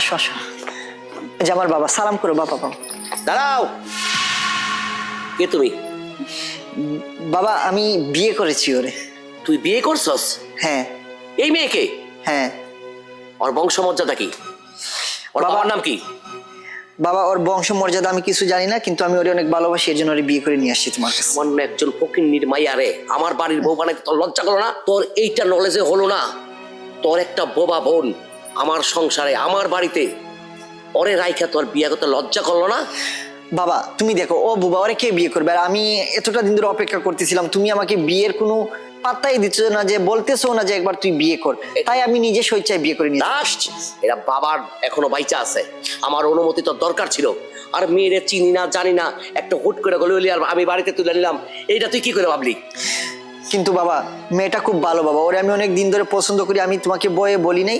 আসো আসো। যে আমার বাবা সালাম করো বাবা বাবা। দাঁড়াও। কে তুমি? বাবা আমি বিয়ে করেছি ওরে। তুই বিয়ে করছস? হ্যাঁ। এই মেয়েকে? হ্যাঁ। ওর বংশমর্যাদা কি? ওর বাবার নাম কি? বাবা ওর বংশ মর্যাদা আমি কিছু জানি না কিন্তু আমি ওরে অনেক ভালোবাসি এর জন্য ওরে বিয়ে করে নিয়ে আসছি তোমার কাছে। সামান্য একজন ফকির নির্মাইয়া রে। আমার বাড়ির বউ বানাইতে তোর লজ্জা করল না তোর এইটা নলেজে হলো না। তোর একটা বোবা বোন। আমার সংসারে আমার বাড়িতে। ওরে রাইখা তোর বিয়ে করতে লজ্জা করল না। বাবা তুমি দেখো ও বুবা ওরে কে বিয়ে করবে? আর আমি এতটা দিন ধরে অপেক্ষা করতেছিলাম তুমি আমাকে বিয়ের কোনো পাত্তাই দিচ্ছ না যে বলতেছো না যে একবার তুই বিয়ে কর। তাই আমি নিজে স্বেচ্ছায় বিয়ে করে নিয়ে দাস এরা বাবার এখনও বাইচা আছে। আমার অনুমতি তো দরকার ছিল। আর মেয়েরে চিনি না জানি না একটা হুট করে গলে আর আমি বাড়িতে তুলে নিলাম। এইটা তুই কি করে ভাবলি? কিন্তু বাবা মেয়েটা খুব ভালো বাবা। ওরে আমি অনেক দিন ধরে পছন্দ করি আমি তোমাকে বয়ে বলি নাই।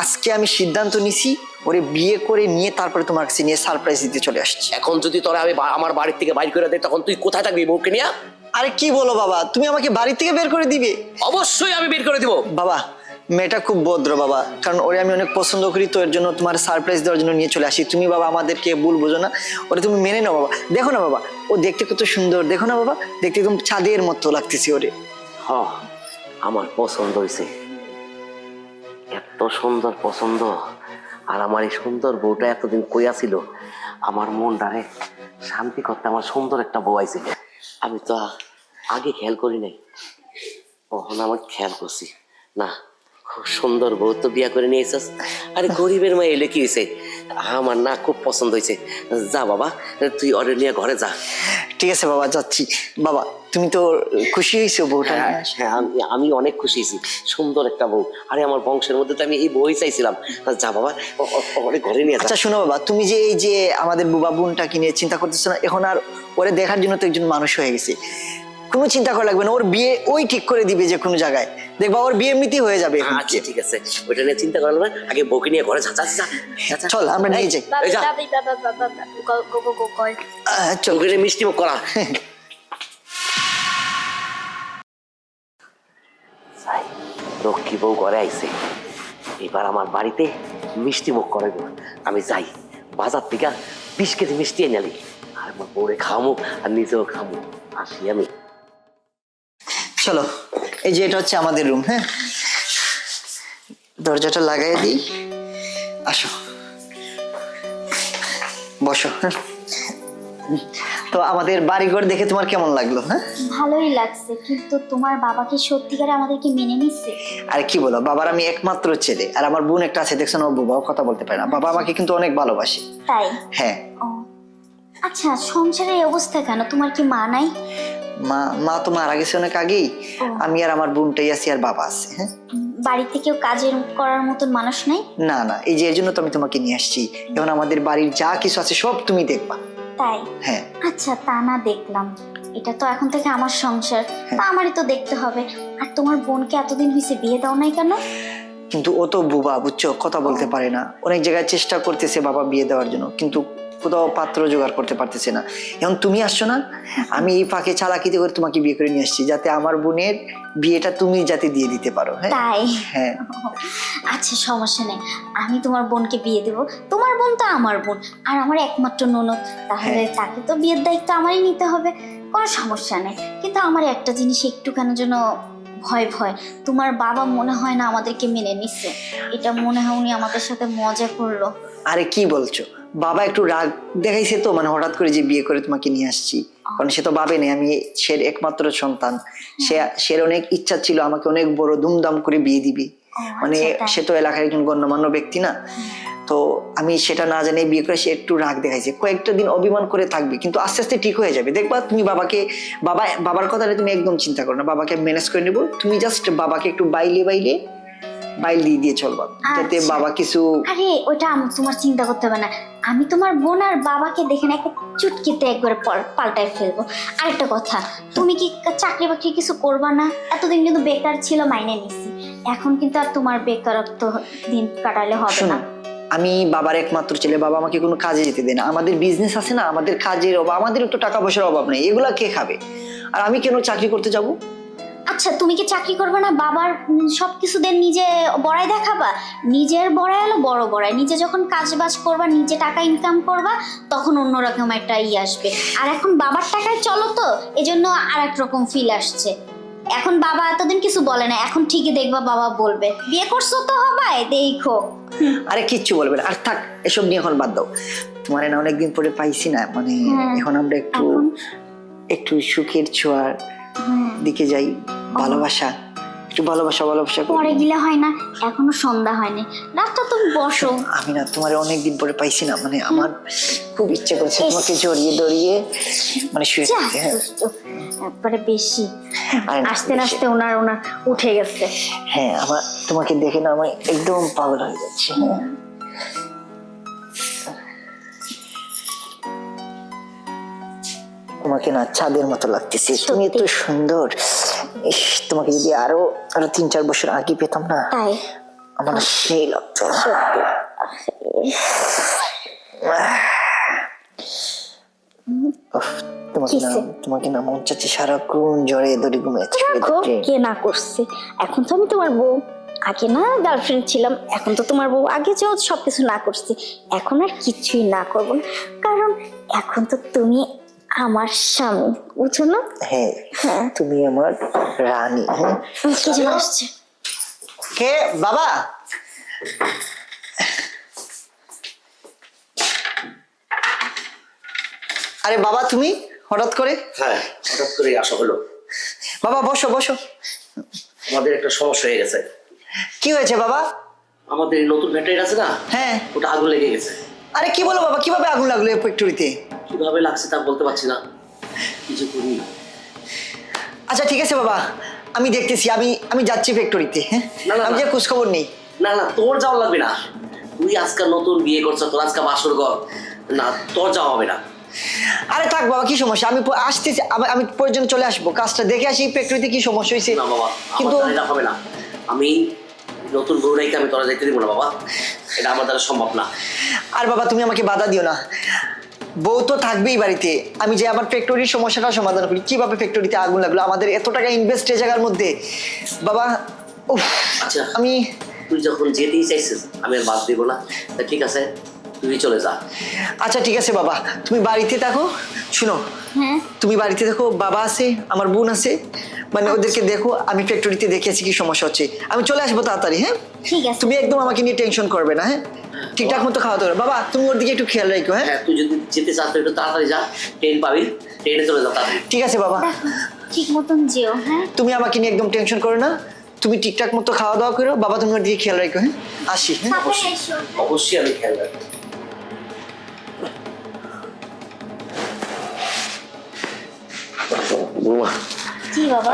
আজকে আমি সিদ্ধান্ত নিছি ওরে বিয়ে করে নিয়ে তারপরে তোমার কাছে নিয়ে সারপ্রাইজ দিতে চলে আসছি। এখন যদি তোরা আমি আমার বাড়ির থেকে বাইর করে দেয় তখন তুই কোথায় থাকবি বউকে নিয়ে? আরে কি বলো বাবা তুমি আমাকে বাড়ি থেকে বের করে দিবে? অবশ্যই আমি বের করে দিব। বাবা মেয়েটা খুব ভদ্র বাবা। কারণ ওরে আমি অনেক পছন্দ করি, তো এর জন্য তোমার সারপ্রাইজ দেওয়ার জন্য নিয়ে চলে আসি। তুমি বাবা, আমাদেরকে ভুল বোঝো না। ওরে তুমি মেনে নাও বাবা। দেখো না বাবা, ও দেখতে কত সুন্দর। দেখো না বাবা, দেখতে একদম চাঁদের মতো লাগতেছে ওরে। হ, আমার পছন্দ হয়েছে এত সুন্দর পছন্দ। আর আমার এই সুন্দর বউটা এতদিন কইয়া ছিল, আমার মনটারে শান্তি করতে আমার সুন্দর একটা বউ আইছে। আমি তো আগে খেয়াল করি নাই। কখন আমার খেয়াল করছি। না খুব সুন্দর বউ তো বিয়া করে নিয়ে এসেছ আরে গরিবের মা এলে কি হয়েছে? আমার না খুব পছন্দ হয়েছে। যা বাবা তুই অর্ডার নিয়ে ঘরে যা। ঠিক আছে বাবা যাচ্ছি। বাবা তুমি তো খুশি হয়েছো বউটা হ্যাঁ হ্যাঁ, আমি আমি অনেক খুশি হয়েছি। সুন্দর একটা বউ। আরে আমার বংশের মধ্যে তো আমি এই বই চাইছিলাম। যা বাবা ওরে ঘরে নিয়ে আচ্ছা শোনো বাবা তুমি যে এই যে আমাদের বুবা বোনটাকে নিয়ে চিন্তা করতেছো না এখন আর ওরে দেখার জন্য তো একজন মানুষ হয়ে গেছে। কোনো চিন্তা করা লাগবে না। ওর বিয়ে ওই ঠিক করে দিবে যে কোনো জায়গায়। দেখবা ওর বিয়ে এমনিতেই হয়ে যাবে আচ্ছা ঠিক আছে। ওইটা নিয়ে চিন্তা করা লাগবে না। আগে বউকে নিয়ে ঘরে যা যা যা, যা, যা। চল আমরা নিয়ে যাই। চল। বউকে মিষ্টি মুখ করা। যাই, লক্ষ্মী বউ ঘরে আইছে। এবার আমার বাড়িতে মিষ্টি মুখ করে দেবো আমি যাই। বাজার থেকে বিশ কেজি মিষ্টি এনে আর আমার বউরে খামো আর নিজেও খামো আসি আমি। চলো এই যে এটা হচ্ছে আমাদের রুম হ্যাঁ? দরজাটা লাগাই দিই। আসো। বসো হ্যাঁ? তো আমাদের বাড়িঘর দেখে তোমার কেমন লাগল হ্যাঁ? ভালোই লাগছে কিন্তু তোমার বাবা কি সত্যিকারে আমাদেরকে মেনে নিচ্ছে আর কি বলো বাবার আমি একমাত্র ছেলে আর আমার বোন একটা আছে দেখছ না ও বাবাও কথা বলতে পারে না। বাবা আমাকে কিন্তু অনেক ভালোবাসে। তাই? হ্যাঁ। আচ্ছা সংসারের এই অবস্থা কেন? তোমার কি মা নাই? মা মা তো মারা গেছে অনেক আগেই। আমি আর আমার বোনটাই আছি আর বাবা আছে হ্যাঁ? বাড়িতে কেউ কাজের করার মতন মানুষ নাই? না না এই যে এর জন্য তো আমি তোমাকে নিয়ে আসছি। এখন আমাদের বাড়ির যা কিছু আছে সব তুমি দেখবা। তাই? হ্যাঁ। আচ্ছা তা না দেখলাম। এটা তো এখন থেকে আমার সংসার। তা আমারই তো দেখতে হবে। আর তোমার বোনকে এতদিন হয়েছে বিয়ে দাও নাই কেন? কিন্তু ও তো বুবা বুঝছ? কথা বলতে পারে না। অনেক জায়গায় চেষ্টা করতেছে বাবা বিয়ে দেওয়ার জন্য। কিন্তু কোথাও পাত্র জোগাড় করতে পারতেছে না। এখন তুমি আসছো না আমি এই ফাঁকে চালাকিতে করে তোমাকে বিয়ে করে নিয়ে আসছি যাতে আমার বোনের বিয়েটা তুমি যাতে দিয়ে দিতে পারো হ্যাঁ? তাই? হ্যাঁ। আচ্ছা সমস্যা নেই। আমি তোমার বোনকে বিয়ে দেব। তোমার বোন তো আমার বোন আর আমার একমাত্র ননদ। তাহলে হ্যাঁ। তাকে তো বিয়ের দায়িত্ব আমারই নিতে হবে। কোনো সমস্যা নেই। কিন্তু আমার একটা জিনিস একটু কেন যেন ভয় ভয় তোমার বাবা মনে হয় না আমাদেরকে মেনে নিচ্ছে এটা মনে হয় উনি আমাদের সাথে মজা করল। আরে কি বলছো? বাবা একটু রাগ দেখাইছে তো মানে হঠাৎ করে যে বিয়ে করে তোমাকে নিয়ে আসছি। কারণ সে তো ভাবে নেই আমি সে একমাত্র সন্তান। সে সে অনেক ইচ্ছা ছিল আমাকে অনেক বড় ধুমধাম করে বিয়ে দিবি। মানে আচ্ছা, সে তো এলাকার একজন গণ্যমান্য ব্যক্তি না। তো আমি সেটা না জানি বিয়ে করে সে একটু রাগ দেখাইছে। কয়েকটা দিন অভিমান করে থাকবে কিন্তু আস্তে আস্তে ঠিক হয়ে যাবে। দেখবা তুমি বাবাকে বাবা বাবার কথা নিয়ে তুমি একদম চিন্তা করো না। বাবাকে ম্যানেজ করে নেব। তুমি জাস্ট বাবাকে একটু বাইলে বাইলে বাইল দিয়ে দিয়ে চলবা। যাতে আচ্ছা। বাবা কিছু আরে ওটা তোমার চিন্তা করতে হবে না। আমি তোমার বোন আর বাবাকে দেখে না একটা চুটকিতে একবার পল- পাল্টায় ফেলব। আরেকটা কথা তুমি কি চাকরি বাকরি কিছু করবা না? এতদিন কিন্তু বেকার ছিল মাইনে নিছি। এখন কিন্তু আর তোমার বেকারত্ব দিন কাটালে হবে না। আমি বাবার একমাত্র ছেলে বাবা আমাকে কোনো কাজে যেতে দেয় না। আমাদের বিজনেস আছে না আমাদের কাজের অভাব আমাদের তো টাকা পয়সার অভাব নেই। এগুলা কে খাবে? আর আমি কেন চাকরি করতে যাব? আচ্ছা তুমি কি চাকরি করবে না? বাবার উম, সবকিছু দেন নিজে বড়াই দেখাবা? নিজের বড়াই হলো বড় বড়াই। নিজে যখন কাজ বাজ করবা নিজে টাকা ইনকাম করবা তখন অন্যরকম একটা ই আসবে। আর এখন বাবার টাকায় চলো তো এজন্য আর এক রকম ফিল আসছে। এখন বাবা এতদিন কিছু বলে না এখন ঠিকই দেখবা বাবা বলবে। বিয়ে করছ তো হবাই দেখো। আরে কিচ্ছু বলবে না। আর থাক এসব নিয়ে এখন বাদ দাও। তোমার না অনেকদিন পরে পাইছি না মানে হ্যাঁ। এখন আমরা একটু একটু সুখের ছোঁয়ার দিকে যাই ভালোবাসা। একটু ভালোবাসা ভালোবাসা পরে গিলে হয় না এখনও সন্ধ্যা হয়নি। রাতটা তুমি বসো। আমি না তোমার অনেকদিন পরে পাইছি না মানে আমার খুব ইচ্ছে করছে। তোমাকে জড়িয়ে দড়িয়ে মানে শুয়ে থাকতে হ্যাঁ। একবারে বেশি। আরে না, আস্তে আস্তে ওনার ওনার উঠে গেছে। হ্যাঁ আমার তোমাকে দেখে না আমি একদম পাগল হয়ে যাচ্ছি হ্যাঁ। তোমাকে না চাঁদের মতো লাগতেছে। তুমি এত সুন্দর। ইস, তোমাকে যদি আরও আরও তিন চার বছর আগে পেতাম না আমার সেই লাগতো তোমাকে না তোমাকে না মন চাচ্ছে সারাক্ষণ জ্বরে ধরে ঘুমিয়েছে রাখো কে না করছে? এখন তো আমি তোমার বউ। আগে না গার্লফ্রেন্ড ছিলাম এখন তো তোমার বউ। আগে সবকিছু না করছি এখন আর কিছুই না করব না। কারণ এখন তো তুমি আমার স্বামী বুঝো না? হ্যাঁ হ্যাঁ। তুমি আমার রানী হ্যাঁ? কি যেন আসছে। কে? বাবা? আরে বাবা তুমি? হঠাৎ করে? হ্যাঁ হঠাৎ করে আসা হলো। বাবা বসো বসো। আমাদের একটা সমস্যা হয়ে গেছে। কি হয়েছে বাবা? আমাদের নতুন ব্যাটারি আছে না? হ্যাঁ। ওটা আগুন লেগে গেছে। আরে কি বলো বাবা কীভাবে আগুন লাগল ফ্যাক্টরিতে? কীভাবে লাগছে তা বলতে পারছি না। কিছু করি আচ্ছা ঠিক আছে বাবা। আমি দেখতেছি আমি আমি যাচ্ছি ফ্যাক্টরিতে হ্যাঁ? না, না, আমি না। যে খোঁজ খবর নেই। না না তোর যাওয়া লাগবে না। তুই আজকাল নতুন বিয়ে করছ তোর আজকে বাসর ঘর। না তোর যাওয়া হবে না। আরে থাক বাবা কি সমস্যা? আমি প- আসতেছি আমি- আমি প্রয়োজন চলে আসব। কাজটা দেখে আসি ফ্যাক্টরিতে কি সমস্যা হয়েছে। না বাবা কিন্তু এটা হবে না। আমি নতুন বউ রেখে আমি তোরা যেতে দিব না বাবা। এটা আমার দ্বারা সম্ভব না। আর বাবা তুমি আমাকে বাধা দিও না। বউ তো থাকবেই বাড়িতে। আমি যে আমার ফ্যাক্টরির সমস্যাটা সমাধান করি কীভাবে ফ্যাক্টরিতে আগুন লাগল? আমাদের এত টাকা ইনভেস্ট এই জায়গার মধ্যে। বাবা উফ, আচ্ছা। আমি তুই যখন যেতেই চাইছিস আমি আর বাদ দিব না। তা ঠিক আছে তুই চলে যা। আচ্ছা ঠিক আছে বাবা। তুমি বাড়িতে থাকো। শুনো হ্যাঁ তুমি বাড়িতে দেখো বাবা আছে আমার বোন আছে। মানে ওদেরকে দেখো আমি ফ্যাক্টরিতে দেখেছি কি সমস্যা হচ্ছে। আমি চলে আসব তাড়াতাড়ি হ্যাঁ? ঠিক আছে। তুমি একদম আমাকে নিয়ে টেনশন করবে না হ্যাঁ? ঠিকঠাক মতো খাওয়া দাওয়া বাবা তুমি ওর দিকে একটু খেয়াল রাখো হ্যাঁ? হ্যাঁ তুই যদি যেতে চাস একটু তাড়াতাড়ি যা। ট্রেন পাবি ট্রেনে চলে যা তাড়াতাড়ি। ঠিক আছে বাবা। ঠিক মতন যেও হ্যাঁ? তুমি আমাকে নিয়ে একদম টেনশন করো না। তুমি ঠিকঠাক মতো খাওয়া দাওয়া করো। বাবা তুমি ওর দিকে খেয়াল রাখো হ্যাঁ? আসি হ্যাঁ? অবশ্যই আমি খেয়াল রাখব। বৌমা। কি বাবা?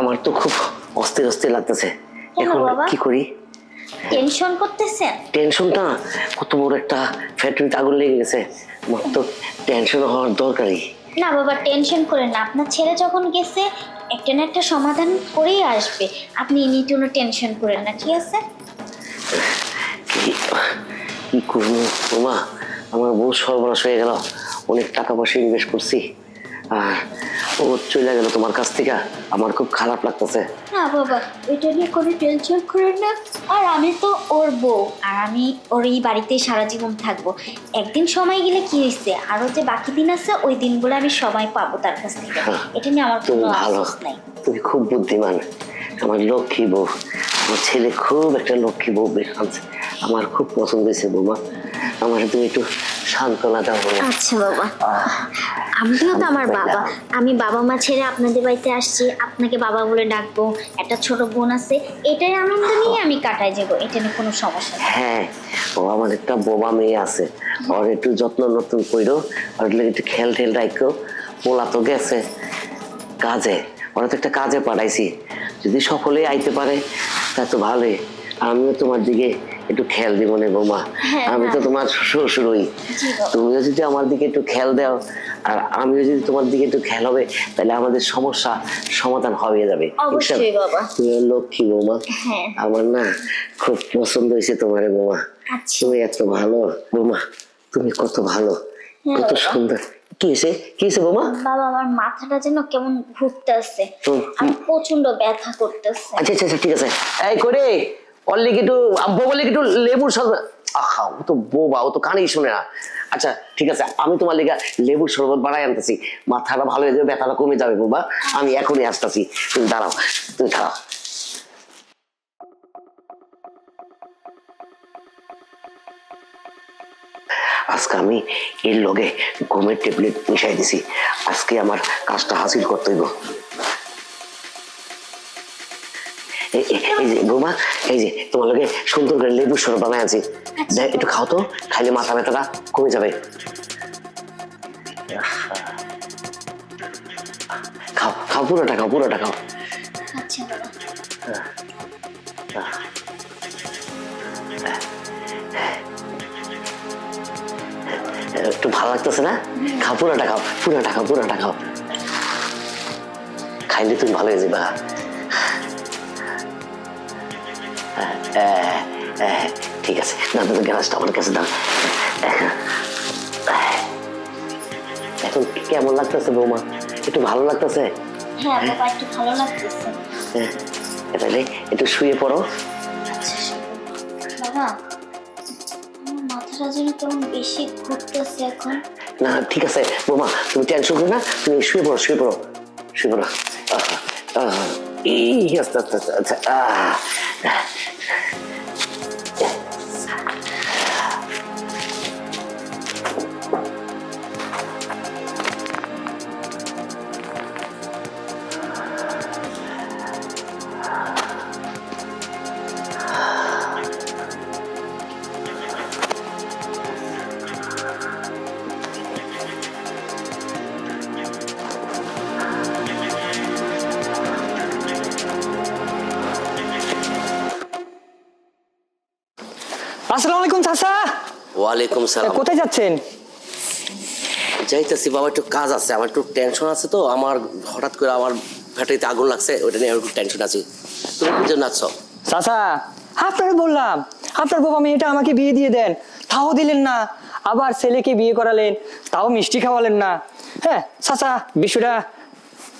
আমার তো খুব অস্থির অস্থির লাগতেছে। এখন কি করি? টেনশন করতেছেন? টেনশনটা কত বড় একটা ফ্যাক্টরিতে আগুন লেগে গেছে। আমার তো টেনশন হওয়ার দরকারই। না বাবা টেনশন করেন না। আপনার ছেলে যখন গেছে একটা না একটা সমাধান করেই আসবে। আপনি এমনি কোনো টেনশন করেন না ঠিক আছে? কি করব? বৌমা আমার বউ সর্বনাশ হয়ে গেল। অনেক টাকা পয়সা ইনভেস্ট করছি। ও চলে গেল তোমার কাছ থেকে। আমার খুব খারাপ লাগতেছে। না বাবা এটা নিয়ে কোনো টেনশন করেন না। আর আমি তো ওর বউ আর আমি ওর এই বাড়িতেই সারা জীবন থাকব। একদিন সময় গেলে কি হয়েছে আরও যে বাকি দিন আছে ওই দিনগুলো আমি সময় পাবো তার কাছ থেকে। এটা নিয়ে আমার কোনো আফসোস নাই। তুমি খুব বুদ্ধিমান। আমার লক্ষ্মী বউ। আমার ছেলে খুব একটা লক্ষ্মী বউ বের আমার খুব পছন্দ হয়েছে বৌমা। আমার তুমি একটু সান্ত্বনা দাও আচ্ছা বাবা। আমিও তো আমার বাবা। আমি বাবা মা ছেড়ে আপনাদের বাড়িতে আসছি। আপনাকে বাবা বলে ডাকবো। একটা ছোট বোন আছে। এটাই আনন্দ নিয়ে আমি কাটাই যাব। এটা নিয়ে কোনো সমস্যা নেই। হ্যাঁ ও আমার একটা বোমা মেয়ে আছে। ওর একটু যত্ন নতুন কইরো। ওর লাগে একটু খেল ঠেল রাখো পোলা তো গেছে কাজে। ওরা তো একটা কাজে পাঠাইছি। যদি সকলেই আইতে পারে তা তো ভালোই। আমিও তোমার দিকে একটু খেয়াল দিব না বৌমা। হ্যাঁ, আমি তো তোমার শ্বশুরই। বাবা। তুমিও যদি আমার দিকে একটু খেয়াল দাও আর আমিও যদি তোমার দিকে একটু খেয়াল হবে তাহলে আমাদের সমস্যা সমাধান হয়ে যাবে। অবশ্যই বাবা। তুমি লক্ষ্মী বৌমা। হ্যাঁ। আমার না খুব পছন্দ হয়েছে তোমার বৌমা। আচ্ছা। তুমি এত ভালো। বৌমা তুমি কত ভালো। হ্যাঁ, কত সুন্দর। কি হয়েছে? কি হয়েছে বৌমা? বাবা আমার মাথাটা যেন কেমন ঘুরতেছে। আর প্রচণ্ড ব্যথা করতেছে। আচ্ছা আচ্ছা আচ্ছা, ঠিক আছে। এই করে। অল্লি একটু আব্বু বলে একটু লেবুর শরবত আহা, ও তো বোবা, ও তো কানেই শুনে না। আচ্ছা ঠিক আছে, আমি তোমার লেগা লেবুর শরবত বানাই আনতেছি। মাথাটা ভালো হয়ে যাবে, ব্যথাটা কমে যাবে, বোবা। আমি এখনই আসতেছি। তুমি দাঁড়াও তুমি দাঁড়াও আজকে আমি এর লগে ঘুমের ট্যাবলেট মিশাই দিছি। আজকে আমার কাজটা হাসিল করতে হইব। এই যে বৌমা এই যে তোমার সুন্দর করে সরব বানায় আছি একটু খাও তো খাইলে মাথা ব্যথাটা কমে যাবে। খাও খাও পুরোটা খাও পুরোটা খাও। আচ্ছা একটু ভালো লাগতেছে না? খাও পুরোটা খাও পুরোটা খাও পুরোটা খাও। খাইলে তুমি ভালো হয়ে যাবে। ঠিক আছে। না তুমি গ্যাসটা আমার কাছে দাও। এখন কেমন লাগতেছে বৌমা? একটু ভালো লাগতেছে? হ্যাঁ একটু ভালো লাগতেছে। হ্যাঁ, তাহলে একটু শুয়ে পড়ো। আচ্ছা বাবা মাথাটা যেন কেমন বেশি ঘুরতেছে এখন। না ঠিক আছে বোমা তুমি টেনশন করো না তুমি শুয়ে পড়ো শুয়ে পড়ো শুয়ে পড়ো। আস্তে আস্তে, আচ্ছা আহ। আসসালামু আলাইকুম চাচা। ওয়ালাইকুম সালাম। কোথায় যাচ্ছেন? যাইতেছি বাবা একটু কাজ আছে আমার একটু টেনশন আছে তো আমার হঠাৎ করে আমার ফ্যাক্টরিতে আগুন লাগছে ওটা নিয়ে একটু টেনশন আছে। তুমি কি জন্য আছো? চাচা আপনাকে বললাম আপনার বাবা মেয়েটা আমাকে বিয়ে দিয়ে দেন তাও দিলেন না আবার ছেলেকে বিয়ে করালেন তাও মিষ্টি খাওয়ালেন না। হ্যাঁ চাচা বিষয়টা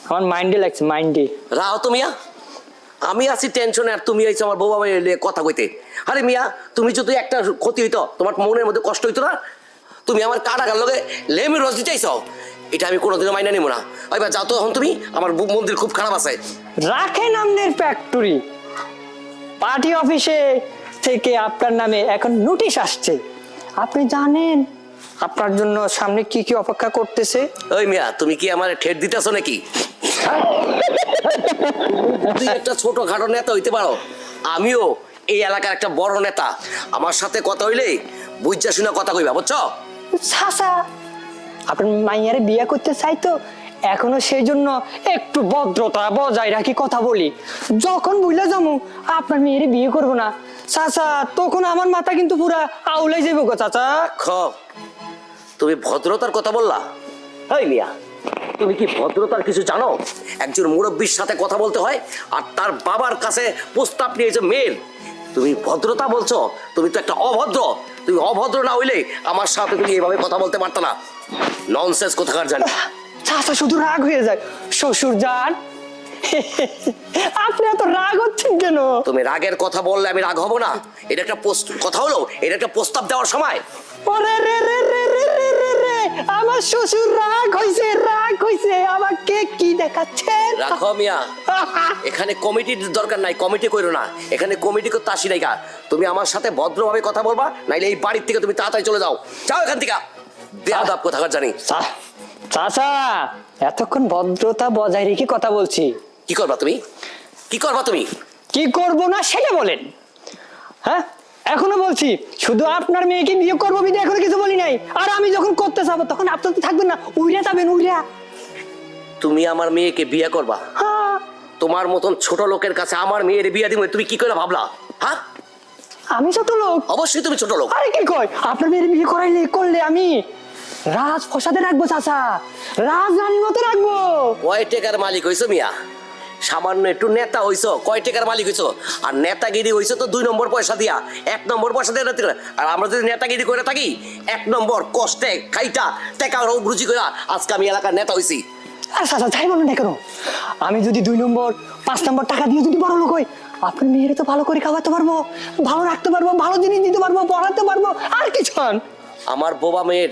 আমার মাইন্ডে লাগছে মাইন্ডে। রাও তো মিয়া আমি আছি টেনশনে আর তুমি আইছো আমার বাবা এলে কথা কইতে। আরে মিয়া তুমি যদি একটা ক্ষতি হইতো তোমার মনের মধ্যে কষ্ট হইতো না তুমি আমার কাটাকার লগে লেমি রস দিতেইছ এটা আমি কোনোদিনও মাইনা নিব না। এবার যাও তো এখন তুমি আমার মন্দির খুব খারাপ আছে। রাখেন আমনের ফ্যাক্টরি পার্টি অফিসে থেকে আপনার নামে এখন নোটিশ আসছে। আপনি জানেন আপনার জন্য সামনে কি কি অপেক্ষা করতেছে? ওই মিয়া তুমি কি আমার ঠেট দিতেছো নাকি? একটা ছোট খাটো নেতা হইতে পারো। আমিও এই এলাকার একটা বড় নেতা। আমার সাথে কথা হইলে বুঝা শুনে কথা কইবা বুঝছ? সাসা আপনার মাইয়ারে বিয়ে করতে চাই তো এখনও সেই জন্য একটু ভদ্রতা বজায় রাখি কথা বলি। যখন বুঝলে যাব আপনার মেয়েরে বিয়ে করব না। চাচা তখন আমার মাথা কিন্তু পুরা আউলাই যাব গো চাচা। খ তুমি ভদ্রতার কথা বললা? এই মিয়া তুমি কি ভদ্রতার কিছু জানো? একজন মুরব্বীর সাথে কথা বলতে হয় আর তার বাবার কাছে প্রস্তাব নিয়েছে মেয়ের তুমি ভদ্রতা বলছো? তুমি তো একটা অভদ্র। তুমি অভদ্র না হইলে আমার সাথে তুমি এভাবে কথা বলতে পারত না। ননসেন্স কোথাকার জানি? চাষা শুধু রাগ হয়ে যায়। শ্বশুর যান। আপনি এত রাগ হচ্ছেন কেন? তুমি রাগের কথা বললে আমি রাগ হব না। এটা একটা কথা হলো এটা একটা প্রস্তাব দেওয়ার সময়। রে রে রে। আমার শ্বশুর রাগ হইছে রাগ হইছে। আমাকে কি দেখাচ্ছেন? রাখো মিয়া। এখানে কমিটির দরকার নাই কমিটি করো না। এখানে কমিটি করতে আসি নাইকা তুমি আমার সাথে ভদ্রভাবে কথা বলবা নাইলে এই বাড়ির থেকে তুমি তাড়াতাড়ি চলে যাও। যাও এখান থেকে। বেয়াদাব কোথাকার জানি। চাচা এতক্ষণ ভদ্রতা বজায় রেখে কথা বলছি। কি করবা তুমি? কি করবা তুমি? কি করব না সেটা বলেন। হ্যাঁ এখনও বলছি শুধু আপনার মেয়েকে বিয়ে করব বিদে এখনও কিছু আর আমি যখন করতে যাব তখন আপনার তো থাকবেন না। উইরা যাবেন উইরা। তুমি আমার মেয়েকে বিয়ে করবা। হ্যাঁ। তোমার মতন ছোট লোকের কাছে আমার মেয়ের বিয়ে দিব তুমি কি করে ভাবলা? হ্যাঁ? আমি ছোট লোক? অবশ্যই তুমি ছোট লোক। আরে কি কয়? আপনার মেয়ের বিয়ে করাইলে করলে আমি? রাজ ফসাদে রাখব চাচা। রাজ রানীর মতো রাখব। কয় টেকার মালিক হইছো মিয়া? সামান্য একটু নেতা হইছো কয় টাকার মালিক হইছো? আর নেতাগিরি হইছো তো দুই নম্বর পয়সা দিয়া। এক নম্বর পয়সা দিয়ে আর আমরা যদি নেতাগিরি করে থাকি এক নম্বর কষ্টে খাইটা টেকা রুজি করে আজকে আমি এলাকার নেতা হইছি। আর চাচা যাই বলেন না কেন? আমি যদি দুই নম্বর পাঁচ নম্বর টাকা দিয়ে যদি বড় লোক হই আপনার মেয়েরে তো ভালো করে খাওয়াতে পারব ভালো রাখতে পারব ভালো জিনিস দিতে পারব পড়াতে পারব আর কিছু আমার বোবা মেয়ের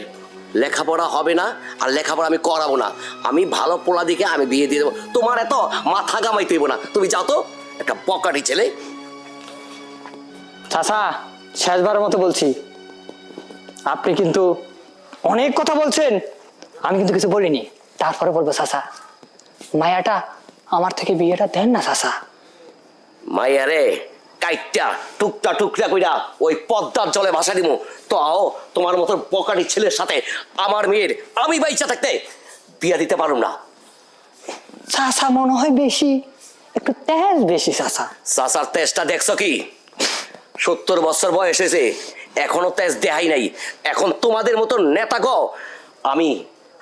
লেখাপড়া হবে না আর লেখাপড়া আমি করাবো না। আমি ভালো পোলা দিকে আমি বিয়ে দিয়ে দেবো। তোমার এত মাথা গামাইতে হইবো না। তুমি যাও তো একটা পকাটি ছেলে। চাচা শেষবারের মতো বলছি। আপনি কিন্তু অনেক কথা বলছেন। আমি কিন্তু কিছু বলিনি। তারপরে বলব চাচা মায়াটা আমার থেকে বিয়েটা দেন না চাচা। মাইয়া রে কাইটটা টুকটা টুকরা কইরা ওই পদ্মার জলে ভাসা দিব তো আও তোমার মতো পকাটি ছেলের সাথে আমার মেয়ের আমি বাইচা থাকতে বিয়া দিতে পারুম না। চাচা মনে হয় বেশি একটু তেজ বেশি চাচা। চাচার তেজটা দেখছ কি? সত্তর বছর বয়স হয়েছে এখনও তেজ দেহাই নাই। এখন তোমাদের মতো নেতা গো আমি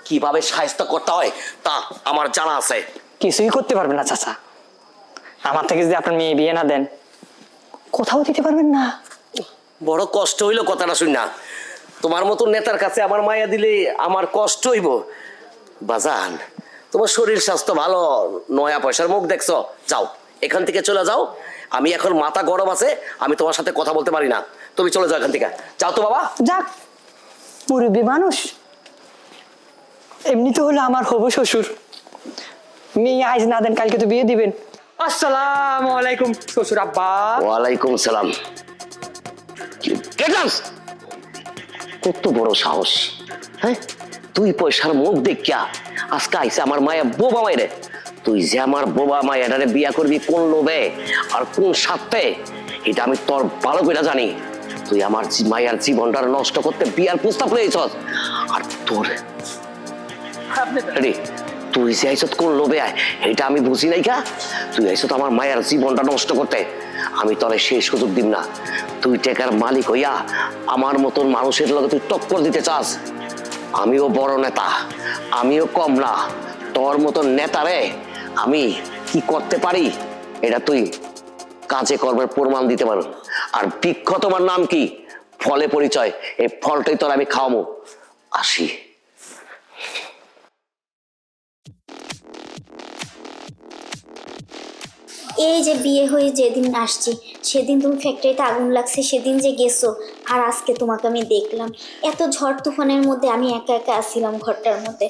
কীভাবে সাহায্য করতে হয় তা আমার জানা আছে। কিছুই করতে পারবে না চাচা। আমার থেকে যদি আপনার মেয়ে বিয়ে না দেন কোথাও দিতে পারবেন না। বড় কষ্ট হইল কথাটা শুন না। তোমার মতো নেতার কাছে আমার মায়া দিলে আমার কষ্ট হইব। বাজান তোমার শরীর স্বাস্থ্য ভালো নয়া পয়সার মুখ দেখছ। যাও এখান থেকে চলে যাও। আমি এখন মাথা গরম আছে আমি তোমার সাথে কথা বলতে পারি না। তুমি চলে যাও এখান থেকে। যাও তো বাবা। যাক মুরব্বী মানুষ। এমনি তো হলো আমার হবু শ্বশুর। মেয়ে আজ না দেন কালকে তো বিয়ে দিবেন। আসসালামু আলাইকুম শ্বশুর আব্বা ওয়ালাইকুম সালাম কেটাস কত বড় সাহস। হ্যাঁ? তুই পয়সার মুখ দেখিয়া আজকে আইসে আমার মায়া বোবা মায়েরে তুই যে আমার বোবা মায়েরারে বিয়া করবি কোন লোভে আর কোন স্বার্থে এটা আমি তোর ভালো করে জানি। তুই আমার মায়ের জীবনটা নষ্ট করতে বিয়ার প্রস্তাব লইছস। আর তোর রে তুই যে আইসত কোন লোভে আয়, এটা আমি বুঝি নাই কা? তুই আইসত আমার মায়ের জীবনটা নষ্ট করতে। আমি তোরে সেই সুযোগ দিব না। তুই টেকার মালিক হইয়া আমার মতন মানুষের লগে তুই টক্কর দিতে চাস। আমিও বড় নেতা, আমিও কম না। তোর মতন নেতারে আমি কি করতে পারি? এটা তুই কাজে কর্মের প্রমাণ দিতে পারো। আর বৃক্ষ তোমার নাম কি? ফলে পরিচয়, এই ফলটাই তোর আমি খাওয়াবো আসি। এই যে বিয়ে হয়ে যেদিন আসছি, সেদিন তুমি ফ্যাক্টরিতে আগুন লাগছে, সেদিন যে গেছো, আর আজকে তোমাকে আমি দেখলাম। এত ঝড় তুফানের মধ্যে আমি একা একা আসছিলাম ঘরটার মধ্যে।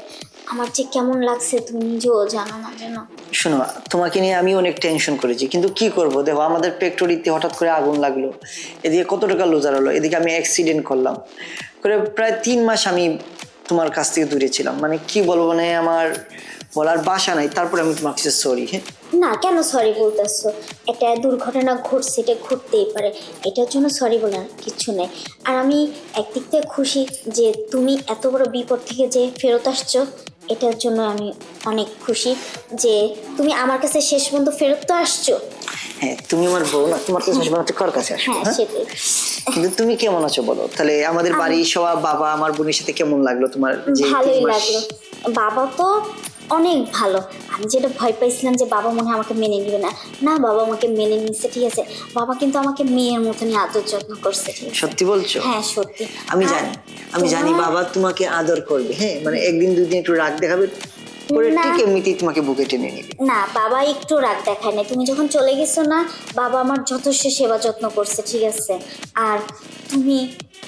আমার যে কেমন লাগছে তুমি নিজেও জানো না যেন। শোনো, তোমাকে নিয়ে আমি অনেক টেনশন করেছি, কিন্তু কি করব? দেখো, আমাদের ফ্যাক্টরিতে হঠাৎ করে আগুন লাগল। এদিকে কত টাকা লোজার হলো, এদিকে আমি অ্যাক্সিডেন্ট করলাম। করে প্রায় তিন মাস আমি তোমার কাছ থেকে দূরে ছিলাম। মানে কি বলব মানে আমার বলার বাসা নাই তারপরে আমি তোমার কাছে সরি হ্যাঁ? না কেন সরি বলতেছো? একটা দুর্ঘটনা ঘটছে এটা ঘটতেই পারে। এটার জন্য সরি বলার কিছু নেই। আর আমি একদিক থেকে খুশি যে তুমি এত বড় বিপদ থেকে যে ফেরত আসছো এটার জন্য আমি অনেক খুশি যে তুমি আমার কাছে শেষ পর্যন্ত ফেরত তো আসছো। হ্যাঁ তুমি আমার বউ না তোমার না, কার কাছে আসব হ্যাঁ হ্যাঁ? কিন্তু তুমি কেমন আছো বলো? তাহলে আমাদের বাড়ি সবাই বাবা আমার বোনের সাথে কেমন লাগল তোমার যে ভালোই লাগল। বাবা তো অনেক ভালো। আমি যেটা ভয় পাইছিলাম যে বাবা মনে হয় আমাকে মেনে নিবে না। না বাবা আমাকে মেনে নিচ্ছে ঠিক আছে। বাবা কিন্তু আমাকে মেয়ের মতনই আদর যত্ন করছে সত্যি বলছো? হ্যাঁ সত্যি। আমি জানি আমি জানি বাবা তোমাকে আদর করবে হ্যাঁ? মানে একদিন দুদিন একটু রাগ দেখাবে ঠিক এমনিতেই তোমাকে বুকে টেনে নেবে। না বাবা একটু রাগ দেখায় না তুমি যখন চলে গেছো না বাবা আমার যথেষ্ট সেবা যত্ন করছে ঠিক আছে? আর তুমি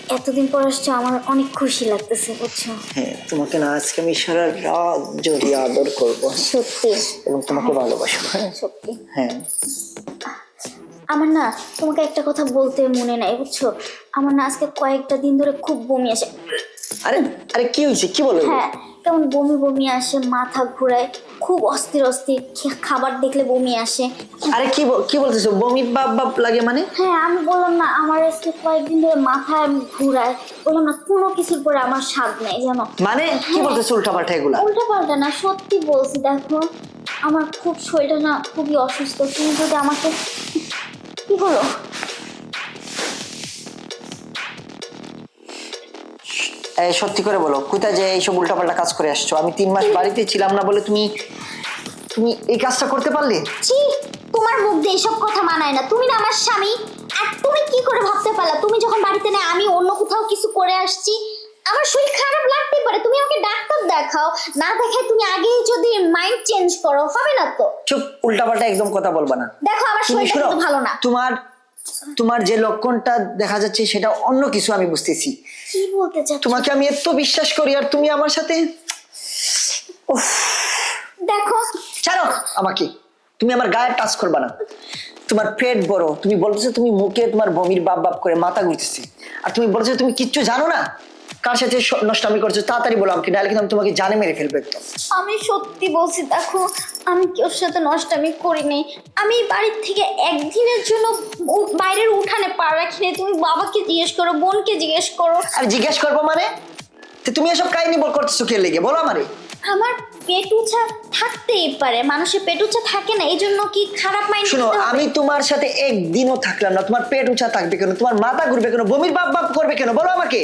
এতদিন পর আসছো আমার অনেক খুশি লাগতেছে বুঝছ? হ্যাঁ তোমাকে না আজকে আমি সারা রাত জড়িয়ে আদর করব। সত্যি। এবং তোমাকে ভালোবাসবো হ্যাঁ? সত্যি। হ্যাঁ। আমার না তোমাকে একটা কথা বলতে মনে নাই বুঝছ? আমার না আজকে কয়েকটা দিন ধরে খুব বমি আসে। আরে আরে কি হয়েছে? কি বলো? হ্যাঁ কেমন বমি বমি আসে মাথা ঘুরায় খুব অস্থির অস্থির খাবার দেখলে বমি আসে। আরে কি কি বলতেছো? বমি বাপ বাপ লাগে মানে? হ্যাঁ আমি বললাম না আমার আজকে কয়েকদিন ধরে মাথায় ঘুরায়। বললাম না কোনো কিছুর পরে আমার স্বাদ নেই জানো? মানে কি বলতেছো উল্টা পাল্টা এগুলা? উল্টা পাল্টা না সত্যি বলছি দেখো আমার খুব শরীরটা না খুবই অসুস্থ। তুমি যদি আমাকে কি হলো? সত্যি করে বলো কোথায় যে এইসব উল্টা পাল্টা কাজ করে আসছো? আমি তিন মাস বাড়িতে ছিলাম না বলে তুমি তুমি এই কাজটা করতে পারলে? ছি তোমার মুখ দিয়ে এসব কথা মানায় না। তুমি না আমার স্বামী আর তুমি কি করে ভাবতে পারলা? তুমি যখন বাড়িতে নেই আমি অন্য কোথাও কিছু করে আসছি। আমার শরীর খারাপ লাগতে পারে। তুমি আমাকে ডাক্তার দেখাও। না দেখায় তুমি আগেই যদি মাইন্ড চেঞ্জ করো হবে না তো? চুপ উল্টাপাল্টা একদম কথা বলবা না। দেখো আমার শরীর ভালো না। তোমার তোমার যে লক্ষণটা দেখা যাচ্ছে সেটা অন্য কিছু আমি বুঝতেছি। কি বলতে চাচ্ছ? তোমাকে আমি এত বিশ্বাস করি আর তুমি আমার সাথে? উফ, দেখো। ছাড়ো আমাকে। তুমি আমার গায়ে টাচ করবা না। তোমার পেট বড়। তুমি বলতেছো তুমি মুখে তোমার বমির বাপ বাপ করে মাথা ঘুরতেছে। আর তুমি বলছো তুমি কিচ্ছু জানো না? কার সাথে নষ্টামি করছ? তাড়াতাড়ি বলো আমাকে নাহলে কিন্তু আমি তোমাকে জানে মেরে ফেলব একদম। আমি সত্যি বলছি দেখো আমি কেউর সাথে নষ্টামি করিনি। আমি বাড়ির থেকে একদিনের জন্য বাইরের উঠানে পা রাখিনি। তুমি বাবাকে জিজ্ঞেস করো বোনকে জিজ্ঞেস করো। আর জিজ্ঞেস করব মানে? তুমি এসব কাহিনী বল করতেছো কে লেগে? বলো আমারে। আমার পেটুছা থাকতেই পারে মানুষের পেটুছা থাকে না এই জন্য কি খারাপ মাইন্ড শোনো আমি তোমার সাথে একদিনও থাকলাম না। তোমার পেট উঁচা থাকবে কেন? তোমার মাথা ঘুরবে কেন? বমির বাপ বাপ করবে কেন? বলো আমাকে।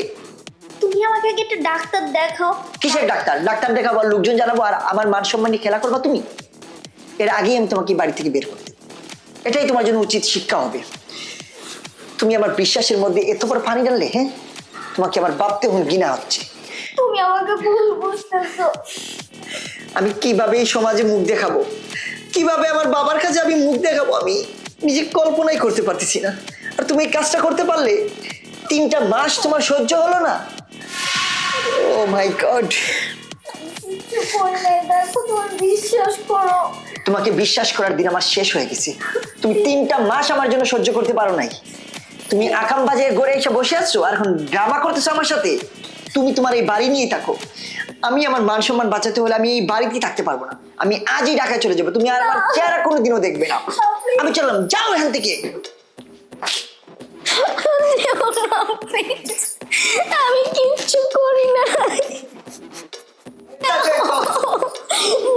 তুমি আমাকে আগে একটা ডাক্তার দেখাও। কিসের ডাক্তার? ডাক্তার দেখাবো আর লোকজন জানাব আর আমার মান সম্মান নিয়ে খেলা করবা তুমি? এর আগেই আমি তোমাকে বাড়ি থেকে বের করতে। এটাই তোমার জন্য উচিত শিক্ষা হবে। তুমি আমার বিশ্বাসের মধ্যে এত বড় পানি ঢাললে হ্যাঁ? তোমাকে আমার ভাবতে হুন গিনা হচ্ছে। তুমি আমাকে ভুল বুঝতেছো। আমি কীভাবে এই সমাজে মুখ দেখাবো? কীভাবে আমার বাবার কাছে আমি মুখ দেখাবো? আমি নিজে কল্পনাই করতে পারতেছি না। আর তুমি এই কাজটা করতে পারলে তিনটা মাস তোমার সহ্য হলো না? Oh my God. তোমাকে বিশ্বাস করার দিন আমার শেষ হয়ে গেছে। তুমি তিনটা মাস আমার জন্য সহ্য করতে পারো নাই। তুমি আকাম বাজে গড়ে এসে বসে আছো আর এখন ড্রামা করতেছো আমার সাথে। তুমি তোমার এই বাড়ি নিয়েই থাকো। আমি আমার মান সম্মান বাঁচাতে হলে আমি এই বাড়িতেই থাকতে পারব না। আমি আজই ঢাকায় চলে যাব। তুমি আর আমার চেহারা কোনোদিনও দেখবে না। আমি চললাম, যাও এখান থেকে। আমি কিচ্ছু করি না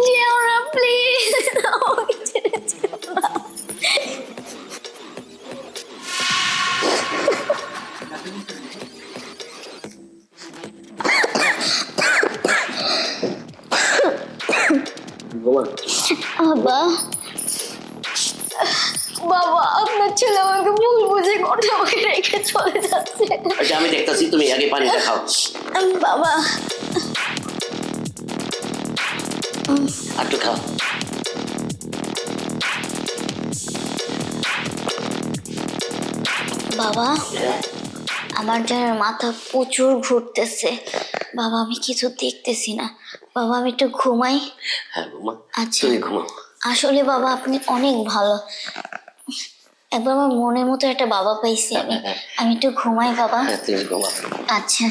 যেও না প্লিজ আমাকে ছেড়ে যেও না। বাবা বাবা আপনার ছেলে আমাকে ভুল বুঝে করে আমাকে রেখে চলে যাচ্ছে। আচ্ছা আমি দেখতেছি তুমি আগে পানিটা খাও বাবা। আর একটু খাও। বাবা আমার যেন মাথা প্রচুর ঘুরতেছে। বাবা আমি কিছু দেখতেছি না। বাবা আমি একটু ঘুমাই। হ্যাঁ ঘুমা। আচ্ছা। তুমি ঘুমাও। আসলে বাবা আপনি অনেক ভালো। একবার আমার মনের মতো একটা বাবা পাইছি আমি। আমি একটু ঘুমাই বাবা। হ্যাঁ তুমি আচ্ছা।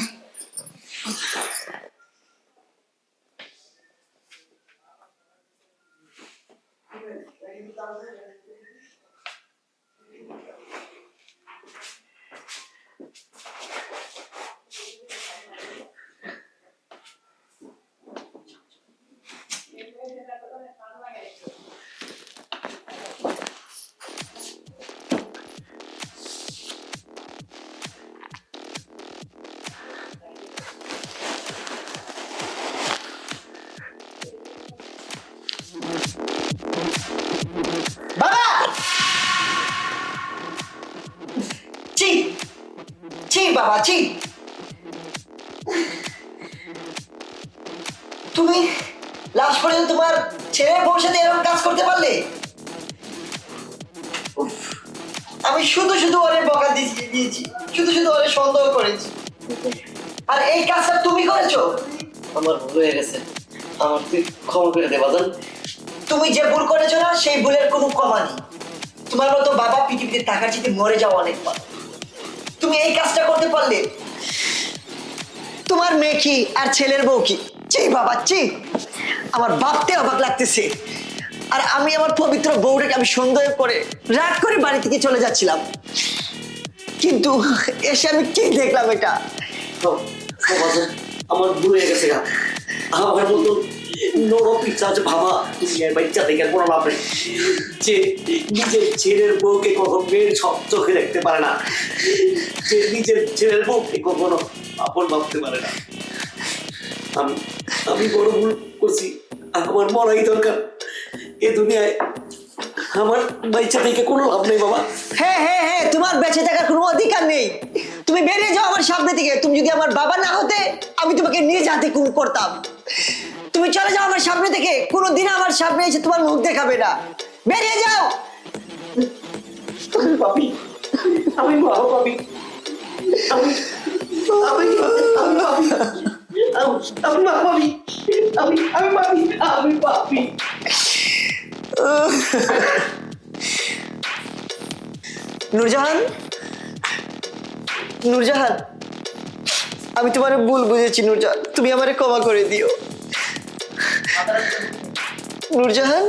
বাবা ছি তুমি লাস্ট পর্যন্ত তোমার ছেলে বউর সাথে এরকম কাজ করতে পারলে? আমি শুধু শুধু ওরে বকা দিয়েছি দিয়েছি। শুধু শুধু ওরে সন্দেহ করেছি। আর এই কাজটা তুমি করেছ? আমার ভুল হয়ে গেছে। আমার তুই ক্ষমা করে দে বাজান। তুমি যে ভুল করেছ না সেই ভুলের কোনো কমা নেই। তোমার মতো বাবা পৃথিবীতে টাকার চিতে মরে যাওয়া অনেক ভালো। তুমি এই কাজটা করতে পারলে। তোমার মেয়ে কি আর ছেলের বউ কি? চি বাবা চি আমার ভাবতে অবাক লাগতেছে। আর আমি আমার পবিত্র বউটাকে আমি সন্দেহ করে রাগ করে বাড়ি থেকে চলে যাচ্ছিলাম। কিন্তু এসে আমি কি দেখলাম এটা? আমার ভুল গেছে আমার মতো নরম পিসাজ ভাবা দুনিয়ার বাচ্চা কোনো লাভ যে নিজের ছেলের বউকে মেয়ের সব চোখে দেখতে পারে না। যে নিজের ছেলের বউকে কখনো আপন ভাবতে পারে না। আমি আমি বড় ভুল করছি। আমার মরাই দরকার। এ দুনিয়ায় আমার বাইচা থেকে কোনো লাভ নেই বাবা। হ্যাঁ হ্যাঁ হ্যাঁ তোমার বেঁচে থাকার কোনো অধিকার নেই। তুমি বেরিয়ে যাও আমার সামনে থেকে। তুমি যদি আমার বাবা না হতে, আমি তোমাকে নিয়ে যাতে খুন করতাম। তুমি চলে যাও আমার সামনে থেকে। কোনোদিন আমার সামনে এসে তোমার মুখ দেখাবে না। বেরিয়ে যাও! আমি পাপি। আমি বাবা পাপি। আমি আমি আমি আমি- আমি পাপি। আমি আমি পাপি। আমি পাপি। নূরজাহান? নূরজাহান আমি তোমার ভুল বুঝেছি নুরজাহান। তুমি আমারে ক্ষমা করে দিও। নূরজাহান?